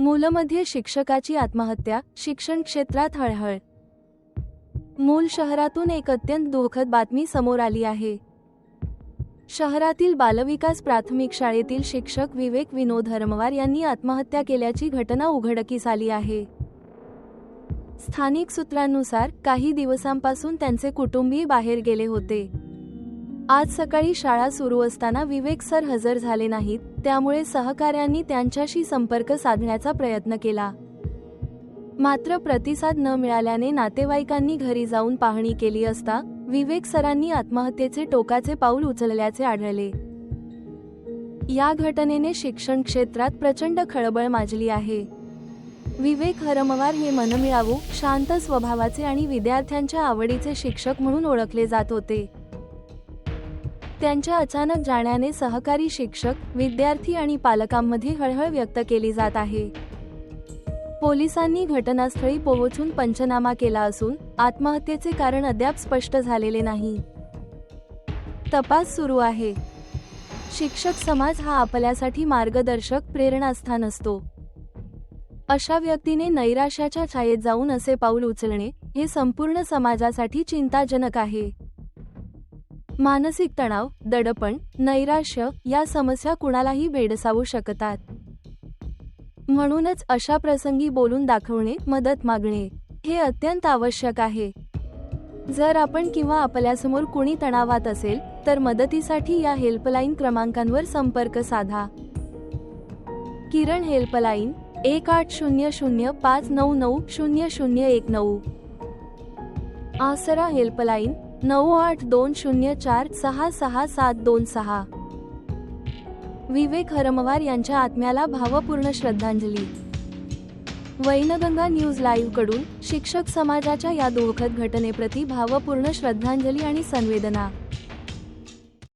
मूलमध्ये शिक्षकाची आत्महत्या शिक्षण क्षेत्रात हळहळ. मूल शहरातून एक अत्यंत दुःखद बातमी समोर आली आहे. शहरातील बालविकास प्राथमिक शाळेतील शिक्षक विवेक विनोद हरमवार यांनी आत्महत्या केल्याची घटना उघडकीस आली आहे. स्थानिक सूत्रांनुसार काही दिवसांपासून त्यांचे कुटुंबीय बाहेर गेले होते. आज सकाळी शाळा सुरू असताना विवेक सर हजर झाले नाहीत त्यामुळे सहकाऱ्यांनी त्यांच्याशी संपर्क साधण्याचा प्रयत्न केला. मात्र प्रतिसाद न मिळाल्याने नातेवाईकांनी घरी जाऊन पाहणी केली असता विवेक सरांनी आत्महत्येचे टोकाचे पाऊल उचलल्याचे आढळले. या घटनेने शिक्षण क्षेत्रात प्रचंड खळबळ माजली आहे. विवेक हरमवार हे मनमिळावू शांत स्वभावाचे आणि विद्यार्थ्यांच्या आवडीचे शिक्षक म्हणून ओळखले जात होते. त्यांच्या अचानक जाण्याने सहकारी शिक्षक विद्यार्थी आणि पालकांमध्ये हळहळ व्यक्त केली जात आहे. पोलिसांनी घटनास्थळी पोहोचून पंचनामा केला असून आत्महत्येचे कारण अद्याप स्पष्ट झालेले नाही. तपास सुरू आहे. शिक्षक समाज हा आपल्यासाठी मार्गदर्शक प्रेरणास्थान असतो अशा व्यक्तीने नैराश्याच्या छायेत जाऊन असे पाऊल उचलणे हे संपूर्ण समाजासाठी चिंताजनक आहे. मानसिक तणाव दडपण नैराश्य या समस्या कुणालाही भेडसावू शकतात. म्हणूनच अशा प्रसंगी बोलून दाखवणे मदत मागणे हे अत्यंत आवश्यक आहे. जर आपण किंवा आपल्यासमोर कुणी तणावात असेल तर मदतीसाठी या हेल्पलाईन क्रमांकांवर संपर्क साधा. किरण हेल्पलाईन एक आठ शून्य शून्य पाच नऊ नऊ शून्य शून्य एक नऊ. आसरा हेल्पलाईन नऊ आठ दोन शून्य चार सहा सहा सात दोन सहा. विवेक हरमवार यांच्या आत्म्याला भावपूर्ण श्रद्धांजली. वैनगंगा न्यूज लाईव्हकडून शिक्षक समाजाच्या या दुःखद घटनेप्रती भावपूर्ण श्रद्धांजली आणि संवेदना.